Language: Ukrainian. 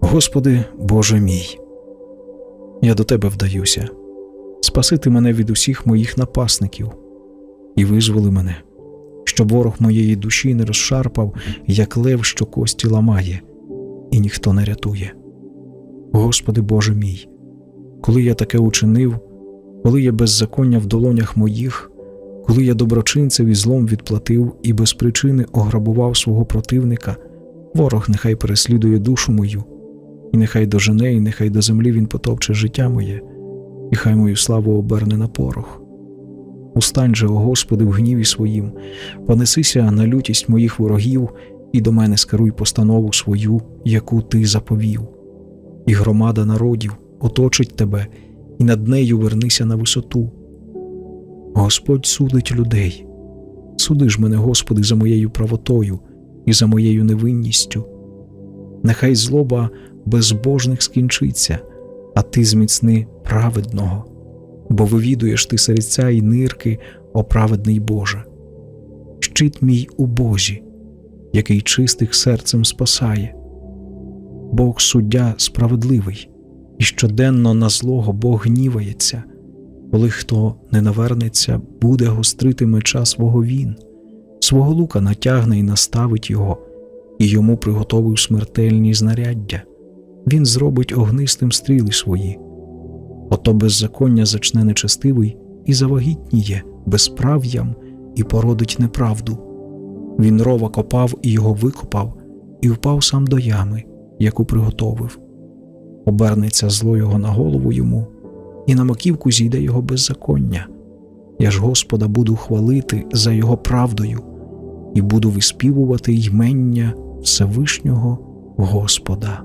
Господи, Боже мій, я до Тебе вдаюся, спасити мене від усіх моїх напасників і визволи мене, щоб ворог моєї душі не розшарпав, як лев, що кості ламає, і ніхто не рятує. Господи Боже мій, коли я таке учинив, коли я беззаконня в долонях моїх, коли я доброчинцеві злом відплатив і без причини ограбував свого противника, ворог нехай переслідує душу мою, і нехай дожене, і нехай до землі він потопче життя моє, і хай мою славу оберне на порох. Устань же, о Господи, в гніві своїм, понесися на лютість моїх ворогів, і до мене скеруй постанову свою, яку ти заповів. І громада народів оточить тебе, і над нею вернися на висоту. Господь судить людей. Суди ж мене, Господи, за моєю правотою і за моєю невинністю. Нехай злоба безбожних скінчиться, а ти зміцни праведного, бо вивідуєш ти серця і нирки, о праведний Боже. Щит мій у Бозі, який чистих серцем спасає. Бог суддя справедливий, і щоденно на злого Бог гнівається. Коли хто не навернеться, буде гострити меча свого він, свого лука натягне і наставить його, і йому приготовив смертельні знаряддя. Він зробить огнистим стріли свої. Ото беззаконня зачне нечестивий і завагітніє безправ'ям і породить неправду. Він рова копав і його викопав, і впав сам до ями, яку приготовив. Обернеться зло його на голову йому, і на маківку зійде його беззаконня. Я ж Господа буду хвалити за його правдою і буду виспівувати ймення Всевишнього Господа.